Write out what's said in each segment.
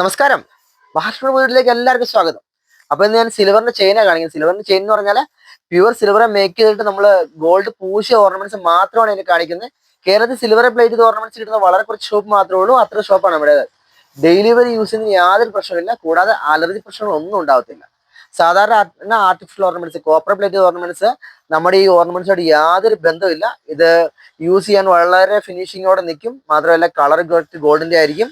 നമസ്കാരം. മഹാഷ്മ വീട്ടിലേക്ക് എല്ലാവർക്കും സ്വാഗതം. അപ്പൊ ഇന്ന് ഞാൻ സിൽവറിന്റെ ചെയിനാണ് കാണിക്കുന്നത്. സിൽവറിന്റെ ചെയിൻ എന്ന് പറഞ്ഞാൽ പ്യുവർ സിൽവറെ മേക്ക് ചെയ്തിട്ട് നമ്മൾ ഗോൾഡ് പൂശിയ ഓർണമെന്റ്സ് മാത്രമാണ് ഇതിന് കാണിക്കുന്നത്. കേരളത്തിൽ സിൽവർ പ്ലേറ്റ് ചെയ്ത ഓർണമെന്റ്സ് കിട്ടുന്ന വളരെ കുറച്ച് ഷോപ്പ് മാത്രമേ ഉള്ളൂ. അത്ര ഷോപ്പാണ് നമ്മുടെ ഡെലിവറി യൂസ് ചെയ്യുന്ന യാതൊരു പ്രശ്നമില്ല കൂടാതെ അലർജി പ്രശ്നങ്ങളൊന്നും ഉണ്ടാവത്തില്ല. സാധാരണ artificial ornaments copper plate ornaments നമ്മുടെ ഈ ഓർണമെന്റ്സോട് യാതൊരു ബന്ധമില്ല ഇത് യൂസ് ചെയ്യാൻ വളരെ ഫിനിഷിങ്ങോടെ നിൽക്കും. മാത്രമല്ല കളർ ഗോൾഡിന്റെ ആയിരിക്കും.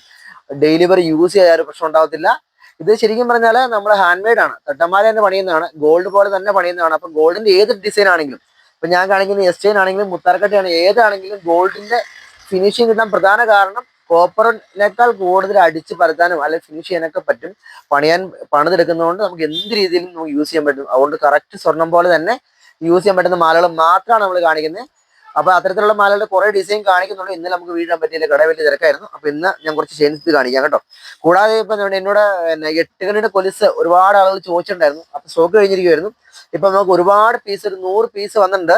ഡെലിവറി യൂസ് ചെയ്യാൻ പ്രശ്നം ഉണ്ടാവത്തില്ല. ഇത് ശരിക്കും പറഞ്ഞാൽ നമ്മൾ ഹാൻഡ് മെയ്ഡ് ആണ്. തട്ടമാല തന്നെ പണിയുന്നതാണ്. ഗോൾഡ് പോലെ തന്നെ പണിയുന്നതാണ്. അപ്പം ഗോൾഡിന്റെ ഏത് ഡിസൈൻ ആണെങ്കിലും ഇപ്പൊ ഞാൻ കാണിക്കുന്ന എസ് ചെയിൻ ആണെങ്കിലും മുത്താർക്കട്ടയാണ് ഏതാണെങ്കിലും ഗോൾഡിന്റെ ഫിനിഷിങ് കിട്ടാൻ പ്രധാന കാരണം കോപ്പറിനേക്കാൾ കൂടുതൽ അടിച്ച് പരത്താനും അല്ലെങ്കിൽ ഫിനിഷ് ചെയ്യാനൊക്കെ പറ്റും. പണിയാൻ പണിതെടുക്കുന്നതുകൊണ്ട് നമുക്ക് എന്ത് രീതിയിലും നമുക്ക് യൂസ് ചെയ്യാൻ പറ്റും. അതുകൊണ്ട് കറക്റ്റ് സ്വർണം പോലെ തന്നെ യൂസ് ചെയ്യാൻ പറ്റുന്ന മാലകൾ മാത്രമാണ് നമ്മൾ കാണിക്കുന്നത്. അപ്പൊ അത്തരത്തിലുള്ള മാലകളുടെ കുറെ ഡിസൈൻ കാണിക്കുന്നുണ്ട്. ഇന്നലെ നമുക്ക് വീഴാൻ പറ്റിയ കട വലിയ തിരക്കായിരുന്നു. അപ്പൊ ഇന്ന് ഞാൻ കുറച്ച് ചെയിൻസ് കാണിക്കാം കേട്ടോ. കൂടാതെ ഇപ്പൊ എന്നോട് പിന്നെ എട്ടുകണിയുടെ കൊലിസ് ഒരുപാട് ആളുകൾ ചോദിച്ചിട്ടുണ്ടായിരുന്നു. അപ്പൊ സ്റ്റോക്ക് കഴിഞ്ഞിരിക്കുമായിരുന്നു ഇപ്പൊ നമുക്ക് ഒരുപാട് പീസ് ഒരു നൂറ് പീസ് വന്നിട്ടുണ്ട്.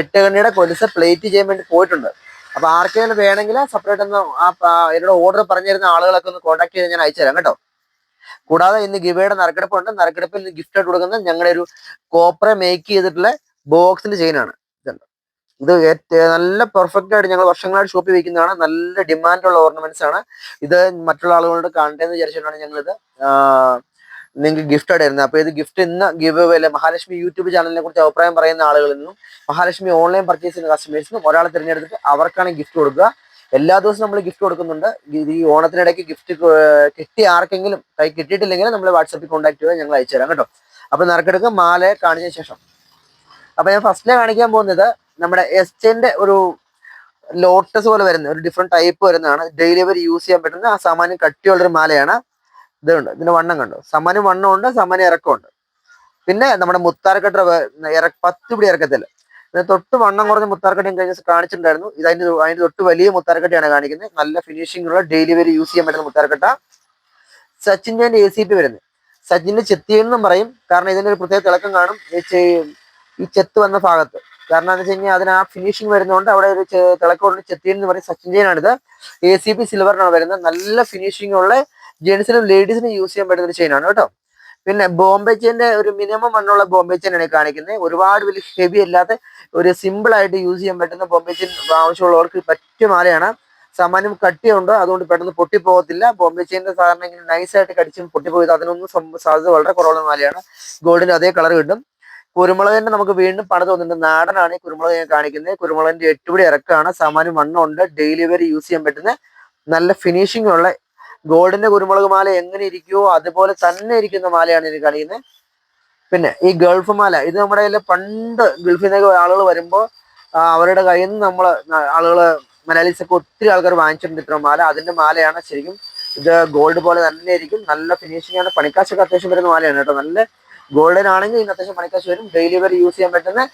എട്ടുകണ്ണിയുടെ കൊലിസ് പ്ലേറ്റ് ചെയ്യാൻ വേണ്ടി പോയിട്ടുണ്ട്. അപ്പൊ ആർക്കെങ്കിലും വേണമെങ്കിൽ സെപ്പറേറ്റ് ഒന്ന് ആ എന്നോട് ഓർഡർ പറഞ്ഞിരുന്ന ആളുകളൊക്കെ ഒന്ന് കോൺടാക്ട് ചെയ്ത് ഞാൻ അയച്ചു തരാം കേട്ടോ. കൂടാതെ ഇന്ന് ഗിവയുടെ നറുക്കെടുപ്പുണ്ട്. നറുക്കെടുപ്പിൽ ഗിഫ്റ്റ് ആയിട്ട് കൊടുക്കുന്നത് ഞങ്ങളുടെ ഒരു കോപ്പറെ മേക്ക് ചെയ്തിട്ടുള്ള ബോക്സിന്റെ ചെയിനാണ് ഇത് നല്ല പെർഫെക്റ്റ് ആയിട്ട് ഞങ്ങൾ വർഷങ്ങളായിട്ട് ഷോപ്പിൽ വയ്ക്കുന്നതാണ് നല്ല ഡിമാൻഡുള്ള ഓർണമെന്റ്സ് ആണ്. ഇത് മറ്റുള്ള ആളുകളോട് കാണട്ടെ എന്ന് വിചാരിച്ചിട്ടാണ് ഞങ്ങളിത് നിങ്ങൾക്ക് ഗിഫ്റ്റ് ആയിരുന്നു അപ്പോൾ അപ്പൊ ഇത് ഗിഫ്റ്റ് ഇന്ന് ഗിവ് അല്ലെ മഹാലക്ഷ്മി യൂട്യൂബ് ചാനലിനെ കുറിച്ച് അഭിപ്രായം പറയുന്ന ആളുകളിൽ നിന്നും മഹാലക്ഷ്മി ഓൺലൈൻ പർച്ചേസ് ചെയ്യുന്ന കസ്റ്റമേഴ്സ് കസ്റ്റമേഴ്സിനും ഒരാളെ തിരഞ്ഞെടുത്തിട്ട് അവർക്കാണ് ഗിഫ്റ്റ് കൊടുക്കുക. എല്ലാ ദിവസവും നമ്മൾ ഗിഫ്റ്റ് കൊടുക്കുന്നുണ്ട്. ഈ ഓണത്തിനിടയ്ക്ക് ഗിഫ്റ്റ് കിട്ടി ആർക്കെങ്കിലും കൈ കിട്ടിയിട്ടില്ലെങ്കിൽ നമ്മൾ വാട്സാപ്പിൽ കോൺടാക്ട് ചെയ്താൽ ഞങ്ങൾ അയച്ചു തരാം കേട്ടോ. അപ്പോൾ നറുക്കെടുക്കുക മാലയെ കാണിച്ച ശേഷം. അപ്പോൾ ഞാൻ ഫസ്റ്റിലെ കാണിക്കാൻ പോകുന്നത് നമ്മുടെ എസ്റ്റേന്റെ ഒരു ലോട്ടസ് പോലെ വരുന്ന ഒരു ഡിഫറെന്റ് ടൈപ്പ് വരുന്നതാണ്. ഡെയിലി യൂസ് ചെയ്യാൻ പറ്റുന്ന ആ സാമാന്യം കട്ടിയുള്ളൊരു മാലയാണ് ഇതുണ്ട്. ഇതിന്റെ വണ്ണം കണ്ടു. സമാനം വണ്ണം ഉണ്ട് സമാനം ഇറക്കമുണ്ട്. പിന്നെ നമ്മുടെ മുത്താർക്കട്ട ഇറ പത്ത് പിടി ഇറക്കത്തില്ല. ഇതിന് തൊട്ട് വണ്ണം കുറഞ്ഞ മുത്താർക്കട്ടയും കഴിഞ്ഞ കാണിച്ചിട്ടുണ്ടായിരുന്നു. ഇത് അതിന്റെ അതിന്റെ തൊട്ട് വലിയ മുത്താർക്കട്ടയാണ് കാണിക്കുന്നത്. നല്ല ഫിനിഷിംഗ് ഉള്ള ഡെയിലി യൂസ് ചെയ്യാൻ പറ്റുന്ന മുത്താർക്കട്ട സച്ചിന്റെ എ സി പി വരുന്നത്. സച്ചിന്റെ ചെത്തിയെന്നും പറയും. കാരണം ഇതിന്റെ ഒരു പ്രത്യേക തിളക്കം കാണും. ഈ ചെത്ത് വന്ന ഭാഗത്ത്. കാരണം എന്താ വെച്ച് കഴിഞ്ഞാൽ അതിന് ആ ഫിനിഷിംഗ് വരുന്നതുകൊണ്ട് അവിടെ ഒരു തിളക്കോട് ചെത്തി എന്ന് പറയും സച്ചിൻ ചെയിനാണിത് എ സി പി സിൽവറിനാണ് വരുന്നത്. നല്ല ഫിനിഷിംഗ് ഉള്ള ജെന്റ്സിനും ലേഡീസിനും യൂസ് ചെയ്യാൻ പറ്റുന്ന ഒരു ചെയിനാണ് കേട്ടോ. പിന്നെ ബോംബെ ചെയിന്റെ ഒരു മിനിമം മണ്ണുള്ള ബോംബെ ചെയിനാണ് കാണിക്കുന്നത് ഒരുപാട് വലിയ ഹെവി അല്ലാത്ത ഒരു സിമ്പിൾ ആയിട്ട് യൂസ് ചെയ്യാൻ പറ്റുന്ന ബോംബെ ചെയിൻ ആവശ്യമുള്ളവർക്ക് പറ്റിയ മാലയാണ്. സാമാന്യം കട്ടിയുണ്ട്? അതുകൊണ്ട് പെട്ടെന്ന് പൊട്ടിപ്പോകത്തില്ല. ബോംബെ ചെയിന്റെ സാധാരണ ഇങ്ങനെ നൈസായിട്ട് കടിച്ചും പൊട്ടിപ്പോയത് അതിനൊന്നും സാധ്യത വളരെ കുറവുള്ള മാലയാണ്. ഗോൾഡിന്റെ അതേ കളർ കിട്ടും. കുരുമുളകിന്റെ നമുക്ക് വീണ്ടും പണിത് തോന്നുന്നുണ്ട്. നാടനാണ് ഈ കുരുമുളക് ഞാൻ കാണിക്കുന്നത്. കുരുമുളകിന്റെ എട്ടുപിടി ഇറക്കാണ്. സാമാന്യം വണ്ണമുണ്ട് ഡെയിലി വരെ യൂസ് ചെയ്യാൻ പറ്റുന്ന നല്ല ഫിനിഷിംഗ് ഉള്ള ഗോൾഡിന്റെ കുരുമുളക് മാല എങ്ങനെ ഇരിക്കുവോ അതുപോലെ തന്നെ ഇരിക്കുന്ന മാലയാണ് ഇത് കാണിക്കുന്നത്. പിന്നെ ഈ ഗൾഫ് മാല ഇത് നമ്മുടെ കയ്യിൽ പണ്ട് ഗൾഫിൽ നിന്നൊക്കെ ആളുകൾ വരുമ്പോൾ അവരുടെ കയ്യിൽ നിന്ന് നമ്മൾ ആളുകൾ മലയാളീസ് ഒക്കെ ഒത്തിരി ആൾക്കാർ വാങ്ങിച്ചിട്ടുണ്ട് ഇത്ര മാല. അതിന്റെ മാലയാണ് ശരിക്കും ഇത് ഗോൾഡ് പോലെ തന്നെ ഇരിക്കും. നല്ല ഫിനിഷിംഗ് ആണ്. പണിക്കാശൊക്കെ അത്യാവശ്യം വരുന്ന മാലയാണ് കേട്ടോ. നല്ല ഗോൾഡൻ ആണെങ്കിൽ ഇന്ന് അത്യാവശ്യം പണിക്കാശ് വരും ഡെയിലി വരെ യൂസ് ചെയ്യാൻ പറ്റുന്ന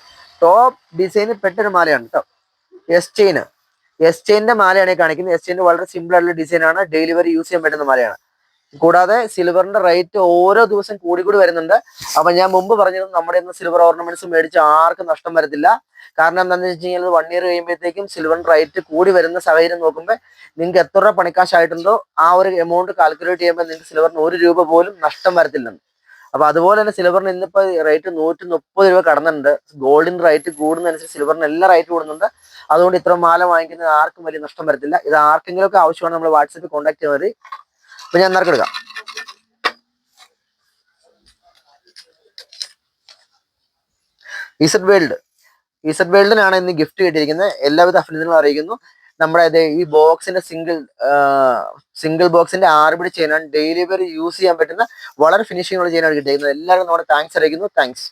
ടോപ്പ് ഡിസൈനിൽ പെട്ടൊരു മാലയാണ് കേട്ടോ എസ് ചെയിന് എസ് ചെയിന്റെ മാലയാണ് കാണിക്കുന്നത്. എസ് ചെയിന്റെ വളരെ സിമ്പിൾ ആയിട്ടുള്ള ഡിസൈൻ ആണ്. ഡെയിലി വരെ യൂസ് ചെയ്യാൻ പറ്റുന്ന മാലയാണ്. കൂടാതെ സിൽവറിന്റെ റേറ്റ് ഓരോ ദിവസം കൂടി കൂടി വരുന്നുണ്ട്. അപ്പൊ ഞാൻ മുമ്പ് പറഞ്ഞിരുന്നു നമ്മുടെ ഇന്ന് സിൽവർ ഓർണമെന്റ്സ് മേടിച്ച് ആർക്കും നഷ്ടം വരത്തില്ല. കാരണം എന്താണെന്ന് വെച്ച് കഴിഞ്ഞാൽ വൺ ഇയർ കഴിയുമ്പോഴത്തേക്കും സിൽവറിന്റെ റേറ്റ് കൂടി വരുന്ന സാഹചര്യം നോക്കുമ്പോൾ നിങ്ങൾക്ക് എത്ര രൂപ പണിക്കാശായിട്ടുണ്ടോ ആ ഒരു എമൗണ്ട് കാൽക്കുലേറ്റ് ചെയ്യുമ്പോൾ നിങ്ങൾക്ക് സിൽവറിന് ഒരു രൂപ പോലും നഷ്ടം വരത്തില്ലെന്ന്. അപ്പൊ അതുപോലെ തന്നെ സിൽവറിന് ഇന്നിപ്പോ റേറ്റ് നൂറ്റി മുപ്പത് രൂപ കടന്നുണ്ട് ഗോൾഡിന് റേറ്റ് കൂടുന്നതനുസരിച്ച് സിൽവറിന് എല്ലാ റേറ്റ് കൂടുന്നുണ്ട്. അതുകൊണ്ട് ഇത്ര മാല വാങ്ങിക്കുന്നത് ആർക്കും വലിയ നഷ്ടം വരത്തില്ല. ഇത് ആർക്കെങ്കിലും ഒക്കെ ആവശ്യമാണ് നമ്മൾ വാട്സപ്പിൽ കോൺടാക്ട് ചെയ്താൽ മതി. അപ്പൊ ഞാൻ നറുക്കെടുക്കാം ഈസഡ് വേൾഡ് ഈസഡ് വേൾഡിനാണ് ഇന്ന് ഗിഫ്റ്റ് കിട്ടിയിരിക്കുന്നത്. എല്ലാവിധ അഭിനന്ദനങ്ങളും അറിയിക്കുന്നു. നമ്മുടെ ഈ ബോക്സിന്റെ സിംഗിൾ സിംഗിൾ ബോക്സിന്റെ ആർബിഡ് ചെയിനാണ് ഡെയിലി വരെ യൂസ് ചെയ്യാൻ പറ്റുന്ന വളരെ ഫിനിഷിംഗ് ഉള്ള ചെയിനാണ് കിട്ടിയിരിക്കുന്നത്. എല്ലാവർക്കും നമ്മുടെ താങ്ക്സ് അറിയിക്കുന്നു. താങ്ക്സ്